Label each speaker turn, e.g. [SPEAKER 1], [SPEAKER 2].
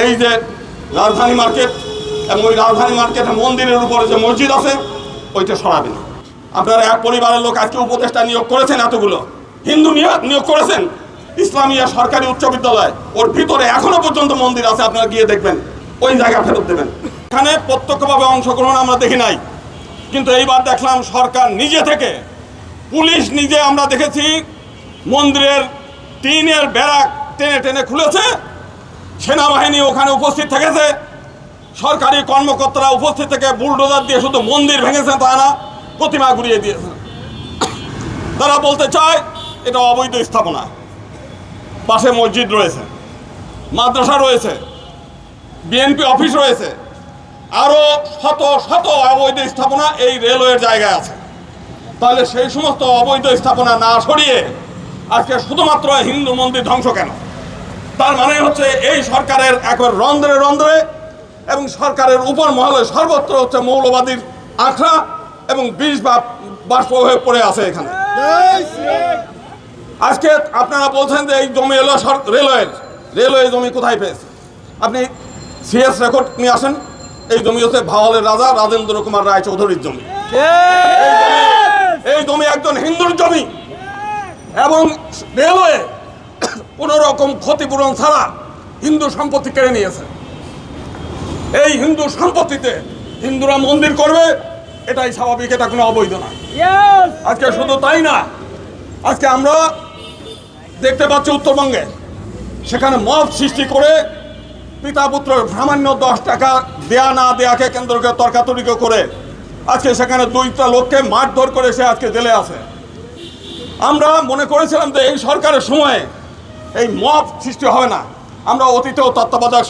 [SPEAKER 1] এই যে রাজধানী মার্কেট এবং ওই রাজধানী মার্কেটে মন্দিরের উপরে যে মসজিদ আছে, ওইটা সরাবেন আপনারা এক পরিবারের লোক আজকে উপদেষ্টা নিয়োগ করেছেন এতগুলো। হিন্দু নিয়োগ করেছেন। ইসলামিয়া সরকারি উচ্চ বিদ্যালয়। ওর ভিতরে এখনও পর্যন্ত মন্দির আছে, আপনারা গিয়ে দেখবেন। ওই জায়গা ফেরত দেবেন। এখানে প্রত্যক্ষভাবে অংশগ্রহণ আমরা দেখি নাই। কিন্তু এইবার দেখলাম সরকার নিজে থেকে, পুলিশ নিজে আমরা দেখেছি, মন্দিরের টিনের ব্যারাক টেনে টেনে খুলেছে। সেনাবাহিনী ওখানে উপস্থিত থেকেছে। সরকারি কর্মকর্তারা উপস্থিত থেকে বুলডোজার দিয়ে শুধু মন্দির ভেঙেছে তা না, প্রতিমা ঘুরিয়ে দিয়েছে। তারা বলতে চায়, এটা অবৈধ স্থাপনা। পাশে মসজিদ রয়েছে, মাদ্রাসা রয়েছে বিএনপি অফিস রয়েছে আরও শত শত অবৈধ স্থাপনা এই রেলওয়ের জায়গায় আছে। তাহলে সেই সমস্ত অবৈধ স্থাপনা না সরিয়ে আজকে শুধুমাত্র হিন্দু মন্দির ধ্বংস কেন? তার মানে হচ্ছে এই সরকারের একবার রন্ধ্রে রন্ধ্রে এবং সরকারের উপর মহলে সর্বত্র হচ্ছে মৌলবাদীর আখড়া এবং বিষ বা বাষ্প হয়ে পড়ে আছে এখানে। আজকে আপনারা বলছেন যে এই জমি এলো রেলওয়ের, রেলওয়ে জমি কোথায় পেয়েছে? আপনি সিএস রেকর্ড নিয়ে আসেন, এই জমি হচ্ছে ভাওয়ালের রাজা রাজেন্দ্র কুমার রায় চৌধুরীর জমি, এই জমি একজন হিন্দুর জমি। এবং রেলওয়ে কোনো রকম ক্ষতিপূরণ ছাড়া হিন্দু সম্পত্তি কেড়ে নিয়েছে। এই হিন্দু সম্পত্তিতে হিন্দুরা মন্দির করবে এটাই স্বাভাবিক এটা কোনো অবৈধ না। আজকে শুধু তাই না আজকে আমরা দেখতে পাচ্ছি উত্তরবঙ্গে সেখানে মত সৃষ্টি করে পিতা পুত্র সামান্য দশ টাকা দেয়া না দেয়াকে কেন্দ্র করে তর্কাতর্কি করে আজকে সেখানে দুইটা লোককে মারধর করে সে আজকে জেলে আছে। আমরা মনে করেছিলাম যে এই সরকারের সময়ে এই মব সৃষ্টি হবে না। আমরা অতীতেও তত্ত্বাবধায়ক